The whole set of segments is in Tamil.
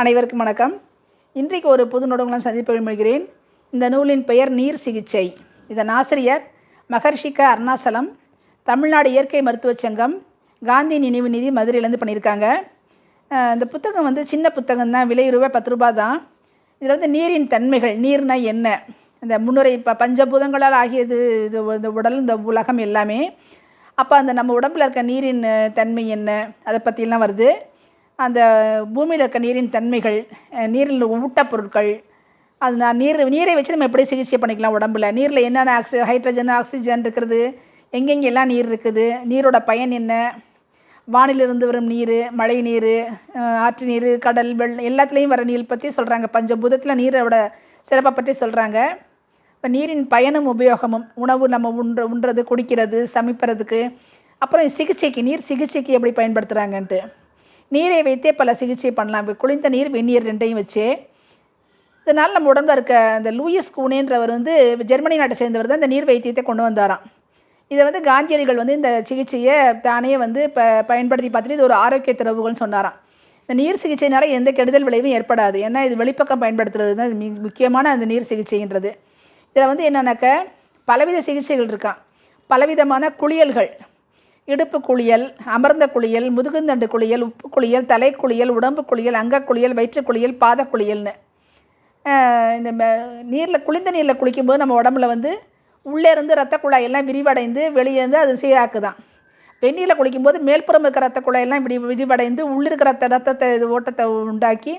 அனைவருக்கும் வணக்கம். இன்றைக்கு ஒரு புது நூடங்களும் சந்திப்பு விரும்புகிறேன் இந்த நூலின் பெயர் நீர் சிகிச்சை. இதன் ஆசிரியர் மகர்ஷிக அருணாசலம் தமிழ்நாடு இயற்கை மருத்துவச் சங்கம் காந்தி நினைவு நிதி மதுரையிலேருந்து பண்ணியிருக்காங்க. இந்த புத்தகம் வந்து சின்ன புத்தகம் தான் விலை ரூபாய் பத்து ரூபா தான். இதில் வந்து நீரின் தன்மைகள் நீர்னா என்ன? இந்த முன்னுரை இப்போ பஞ்சபூதங்களால் ஆகியது இது இந்த உடல் இந்த உலகம் எல்லாமே. அப்போ அந்த நம்ம உடம்பில் இருக்க நீரின் தன்மை என்ன? அதை பற்றிலாம் வருது. அந்த பூமியில் இருக்க நீரின் தன்மைகள் நீரில் ஊட்டப்பொருட்கள் அது நான் நீர் நீரை வச்சு நம்ம எப்படி சிகிச்சை பண்ணிக்கலாம் உடம்புல? நீரில் என்னென்ன ஆக்சி ஹைட்ரஜன் ஆக்சிஜன் இருக்கிறது எங்கெங்கெல்லாம் நீர் இருக்குது? நீரோட பயன் என்ன? வானிலிருந்து வரும் நீர் மழை நீர் ஆற்று நீர் கடல் வெள் எல்லாத்துலேயும் வர நீர் பற்றி சொல்கிறாங்க பஞ்சபூதத்தில் நீரோட சிறப்பை பற்றி சொல்கிறாங்க இப்போ நீரின் பயனும் உபயோகமும் உணவு நம்ம உண்ற உண்றது குடிக்கிறது சமைப்பறதுக்கு அப்புறம் சிகிச்சைக்கு நீர் சிகிச்சைக்கு எப்படி பயன்படுத்துகிறாங்கன்ட்டு நீரை வைத்தே பல சிகிச்சை பண்ணலாம். இப்போ குளிர்ந்த நீர் வெந்நீர் ரெண்டையும் வச்சு. இதனால் நம்ம உடம்புல இருக்க இந்த லூயிஸ் கூனேன்றவர் வந்து ஜெர்மனி நாட்டை சேர்ந்தவர் தான் இந்த நீர் வைத்தியத்தை கொண்டு வந்தாராம். இதை வந்து காந்தியடிகள் வந்து இந்த சிகிச்சையை தானே வந்து இப்போ பயன்படுத்தி பார்த்துட்டு இது ஒரு ஆரோக்கிய திறவுகள்னு சொன்னாராம். இந்த நீர் சிகிச்சைனால எந்த கெடுதல் விளைவும் ஏற்படாது. ஏன்னா இது வெளிப்பக்கம் பயன்படுத்துறது தான் இது முக்கியமான அந்த நீர் சிகிச்சைன்றது. இதில் வந்து என்னன்னாக்க பலவித சிகிச்சைகள் இருக்கான் பலவிதமான குளியல்கள் இடுப்பு குளியல் அமர்ந்த குளியல் முதுகுந்தண்டு குளியல் உப்பு குளியல் தலை குளியல் உடம்பு குளியல் அங்க குளியல் வயிற்று குளியல் பாத குளியல்னு. இந்த நீரில் குளிர்ந்த நீரில் குளிக்கும்போது நம்ம உடம்புல வந்து உள்ளே இருந்து ரத்த குழாய் எல்லாம் விரிவடைந்து வெளியே இருந்து அது சீராக்குதான். வெந்நீரில் குளிக்கும்போது மேல்புறம் இருக்கிற ரத்த குழாயெல்லாம் இப்படி விரிவடைந்து உள்ளிருக்கிற ரத்த ரத்தத்தை இது ஓட்டத்தை உண்டாக்கி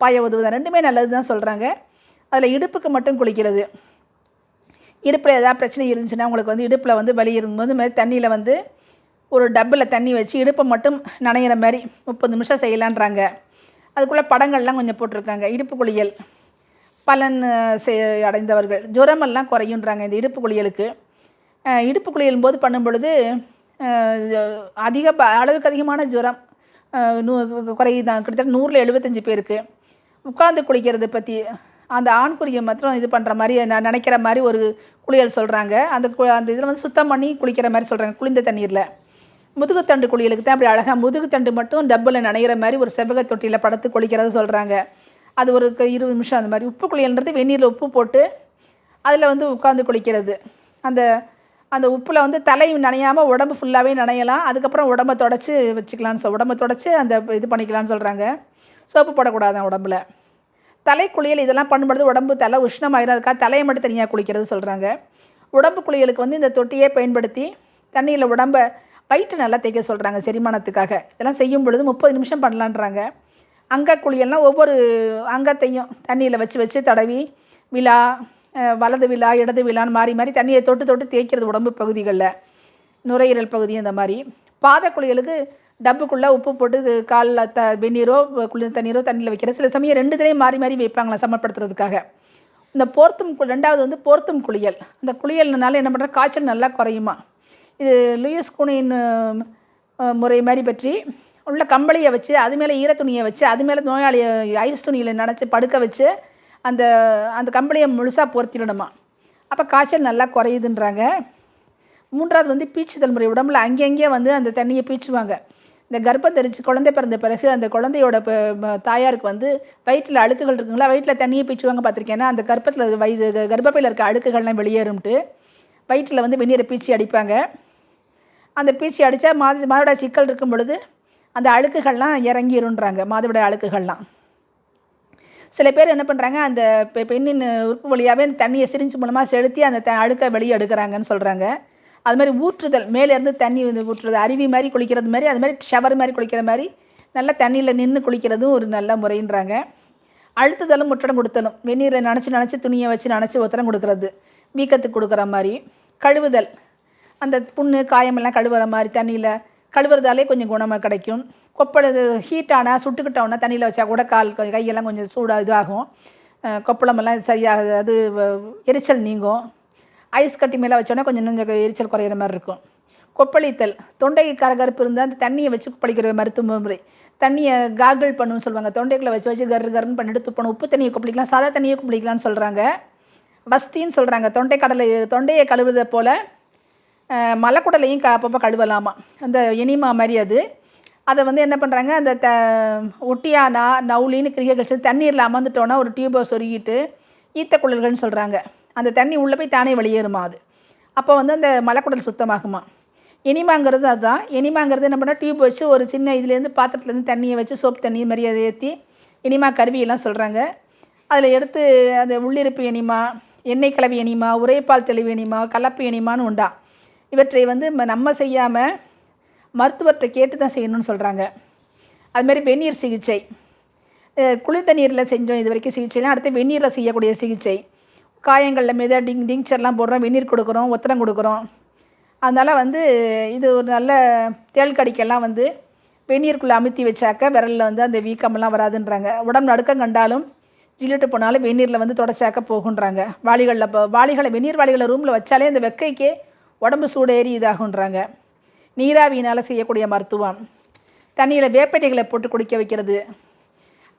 பாய உதவுதான். ரெண்டுமே நல்லது தான் சொல்கிறாங்க அதில் இடுப்புக்கு மட்டும் குளிக்கிறது. இடுப்பில் ஏதாவது பிரச்சனை இருந்துச்சுன்னா உங்களுக்கு வந்து இடுப்பில் வந்து வலி இருக்கும்போது மாதிரி தண்ணியில் வந்து ஒரு டப்பில் தண்ணி வச்சு இடுப்பை மட்டும் நனையிற மாதிரி முப்பது நிமிஷம் செய்யலான்றாங்க. அதுக்குள்ளே படங்கள்லாம் கொஞ்சம் போட்டிருக்காங்க. இடுப்பு குளியல். பலன் செய்- அடைந்தவர்கள். ஜுரமெல்லாம் குறையுன்றாங்க இந்த இடுப்பு குளியலுக்கு. இடுப்பு குளியல் போது பண்ணும் பொழுது அதிக ப- அளவுக்கு அதிகமான ஜுரம் நூ குறையுதான். கிட்டத்தட்ட நூறில் எழுபத்தஞ்சு பேருக்கு. உட்காந்து குளிக்கிறது பற்றி அந்த ஆண்குறியை மாத்திரம் இது பண்ணுற மாதிரி நான் நினைக்கிற மாதிரி ஒரு குளியல் சொல்கிறாங்க அந்த அந்த இதில் வந்து சுத்தம் பண்ணி குளிக்கிற மாதிரி சொல்கிறாங்க குளிர்ந்த தண்ணீரில். முதுகுத்தண்டு குளியலுக்கு தான் அப்படி அழகாக முதுகுத்தண்டு மட்டும் டப்பில் நனைகிற மாதிரி ஒரு செவ்வக தொட்டியில் படுத்து குளிக்கிறது சொல்கிறாங்க அது ஒரு இருபது நிமிஷம் அந்த மாதிரி. உப்பு குளியல்ன்றது வெந்நீரில் உப்பு போட்டு அதில் வந்து உட்காந்து குளிக்கிறது. அந்த அந்த உப்பில் வந்து தலை நனையாமல் உடம்பு ஃபுல்லாகவே நனையலாம். அதுக்கப்புறம் உடம்பை தொடச்சி வச்சுக்கலான்னு சொல் உடம்பை தொடச்சி அந்த இது பண்ணிக்கலாம்னு சொல்கிறாங்க சோப்பு போடக்கூடாது உடம்புல. தலை குளியல் இதெல்லாம் பண்ணும்போது உடம்பு தலை உஷ்ணமாயிரும். அதுக்காக தலையை மட்டும் தனியாக குளிக்கிறது சொல்கிறாங்க உடம்பு குளியலுக்கு வந்து இந்த தொட்டியை பயன்படுத்தி தண்ணியில் உடம்பை வயிற்று நல்லா தேய்க்க சொல்கிறாங்க செரிமானத்துக்காக. இதெல்லாம் செய்யும் பொழுது முப்பது நிமிஷம் பண்ணலான்றாங்க. அங்க குளியல்னால் ஒவ்வொரு அங்கத்தையும் தண்ணியில் வச்சு வச்சு தடவி விழா வலது விழா இடது விழான்னு மாறி மாறி தண்ணியை தொட்டு தொட்டு தேய்க்கிறது உடம்பு பகுதிகளில். நுரையீரல் பகுதி அந்த மாதிரி பாத குளியலுக்கு டப்புக்குள்ளே உப்பு போட்டு காலில் த வெந்நீரோ குளிர் தண்ணீரோ தண்ணியில் வைக்கிற சில சமயம் ரெண்டு தடையும் மாறி மாறி வைப்பாங்களா சமப்படுத்துறதுக்காக. இந்த போர்த்தும் ரெண்டாவது வந்து போர்த்தும் குளியல். அந்த குளியல்னால என்ன பண்ணுற காய்ச்சல் நல்லா குறையுமா? இது லூயிஸ் கூனின் முறை மாதிரி பற்றி உள்ள கம்பளியை வச்சு அது மேலே ஈரத்துணியை வச்சு அது மேலே நோயாளியை ஐஸ் துணியில் நினச்சி படுக்க வச்சு அந்த அந்த கம்பளியை முழுசாக பொருத்திடணுமா? அப்போ காய்ச்சல் நல்லா குறையுதுன்றாங்க. மூன்றாவது வந்து பீச்சுதல் முறை. உடம்புல அங்கங்கே வந்து அந்த தண்ணியை பீச்சுவாங்க இந்த கர்ப்பம் தெரிச்சு குழந்தை பிறந்த பிறகு அந்த குழந்தையோட தாயாருக்கு வந்து வயிற்றில் அழுக்குகள் இருக்குங்களா? வயிற்றில் தண்ணியை பீச்சுவாங்க பார்த்துருக்கேன்னா அந்த கர்ப்பத்தில் வயது கர்ப்பப்பையில் இருக்க அழுக்குகள்லாம் வெளியேறும்ட்டு வயிற்றில் வந்து வெந்நீரை பீச்சி அடிப்பாங்க. அந்த பீச்சி அடித்தா மாத மாதவிடாய் சிக்கல் இருக்கும் பொழுது அந்த அழுக்குகள்லாம் இறங்கிருன்றாங்க மாதவிடாய் அழுக்குகள்லாம். சில பேர் என்ன பண்ணுறாங்க அந்த பெ- பெண்ணின் உறுப்பு வழியாகவே அந்த தண்ணியை சிரிஞ்சு மூலமாக செலுத்தி அந்த த அழுக்கை வெளியே எடுக்கிறாங்கன்னு சொல்கிறாங்க அது மாதிரி ஊற்றுதல் மேலேருந்து தண்ணி வந்து ஊற்றுறது அருவி மாதிரி குளிக்கிறது மாதிரி அது மாதிரி ஷவர் மாதிரி குளிக்கிற மாதிரி நல்லா தண்ணியில் நின்று குளிக்கிறதும் ஒரு நல்ல முறைன்றாங்க. அழுத்துதலும் முற்றடம் கொடுத்தலும் வெந்நீரை நினச்சி நினச்சி துணியை வச்சு நினச்சி உத்தரம் கொடுக்கறது வீக்கத்துக்கு கொடுக்குற மாதிரி. கழுவுதல் அந்த புண்ணு காயமெல்லாம் கழுவுற மாதிரி தண்ணியில் கழுவுறதாலே கொஞ்சம் குணமாக கிடைக்கும். கொப்பளை ஹீட்டானா சுட்டுக்கிட்டோன்னா தண்ணியில் வச்சா கூட கால் கையெல்லாம் கொஞ்சம் சூடாக இதாகும். கொப்பளமெல்லாம் சரியாக அது வ- எரிச்சல் நீங்கும். ஐஸ் கட்டி மேலே வச்சோன்னா கொஞ்சம் கொஞ்சம் எரிச்சல் குறையிற மாதிரி இருக்கும். கொப்பளித்தல். தொண்டை கரகரப்பு இருந்தால் அந்த தண்ணியை வச்சு கொப்பளிக்கிற மருத்துவ முறை. தண்ணியை காகிள் பண்ணுன்னு சொல்லுவாங்க. தொண்டைக்குள்ளே வச்சு வச்சு கரு கருன்னு பண்ணிட்டு துப்பணும். உப்பு தண்ணியை கொப்பளிக்கலாம். சாதா தண்ணியை கொப்பளிக்கலாம்னு சொல்கிறாங்க வஸ்தின்னு சொல்கிறாங்க தொண்டை கடலை தொண்டையை கழுவுறதை போல் மலைக்குடலையும் க அப்பப்போ கழுவலாமா. அந்த எனிமா மாதிரி அது. அதை வந்து என்ன பண்ணுறாங்க அந்த த ஒட்டியானா நவுலின்னு கிரிக்கை கழிச்சு தண்ணீரில் அமர்ந்துட்டோன்னா ஒரு டியூபை சொருகிட்டு ஈத்த குழல்கள்னு சொல்கிறாங்க அந்த தண்ணி உள்ளே போய் தானே வெளியேறுமா அது. அப்போ வந்து அந்த மலக்குடல் சுத்தமாகுமா. எனிமாங்கிறது அதுதான் எனிமாங்கிறது என்ன பண்ணால் டியூப் வச்சு ஒரு சின்ன இதுலேருந்து பாத்திரத்துலேருந்து தண்ணியை வச்சு சோப் தண்ணி மாதிரி அதை ஏற்றி எனிமா கருவியெல்லாம் சொல்கிறாங்க அதில் எடுத்து அந்த உள்ளிருப்பு எனிமா எண்ணெய் கலவி எனிமா உரைப்பால் தெளிவு எனிமா கலப்பு எனிமான்னு உண்டா. இவற்றை வந்து ம- நம்ம செய்யாமல் மருத்துவர்கிட்ட கேட்டு தான் செய்யணும்னு சொல்கிறாங்க அதுமாரி வெந்நீர் சிகிச்சை. குளிர் தண்ணீரில் செஞ்சோம் இது வரைக்கும் சிகிச்சைலாம் அடுத்து வெந்நீரில் செய்யக்கூடிய சிகிச்சை. காயங்களில் மீது டிங் டிங்சர்லாம் போடுறோம். வெந்நீர் கொடுக்குறோம் ஒத்தடம் கொடுக்குறோம். அதனால் வந்து இது ஒரு நல்ல தேள் கடிக்கெல்லாம் வந்து வெந்நீருக்குள்ளே அமுத்தி வச்சாக்க விரலில் வந்து அந்த வீக்கமெல்லாம் வராதுன்றாங்க. உடம்பு நடுக்கம் கண்டாலும் ஜில்லிட்டு போனாலும் வெந்நீரில் வந்து தொடச்சாக்க போகுன்றாங்க. வாளிகளில் இப்போ வாளிகளை வெந்நீர் வாளிகளை ரூமில் வச்சாலே அந்த வெக்கைக்கே உடம்பு சூடேறி இதாகுன்றாங்க நீராவியினால் செய்யக்கூடிய மருத்துவம். தண்ணியில் வேப்பட்டைகளை போட்டு குடிக்க வைக்கிறது.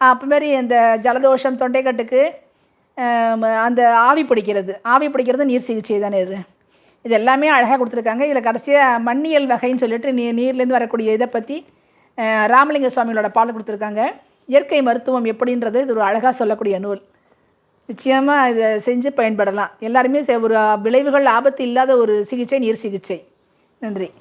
அப்புறமாரி இந்த ஜலதோஷம் தொண்டைக்கட்டுக்கு அந்த ஆவி பிடிக்கிறது. ஆவி பிடிக்கிறது நீர் சிகிச்சை தானே இது. இது எல்லாமே அழகாக கொடுத்துருக்காங்க. இதில் கடைசியாக மண்ணியல் வகைன்னு சொல்லிட்டு நீ நீர்லேருந்து வரக்கூடிய இதை பற்றி ராமலிங்க சுவாமிகளோட பாடல் கொடுத்துருக்காங்க. இயற்கை மருத்துவம் எப்படின்றது இது ஒரு அழகாக சொல்லக்கூடிய நூல். நிச்சயமாக இதை செஞ்சு பயன்படலாம். எல்லாருமே செ- ஒரு விளைவுகள் ஆபத்து இல்லாத ஒரு சிகிச்சை நீர் சிகிச்சை. நன்றி.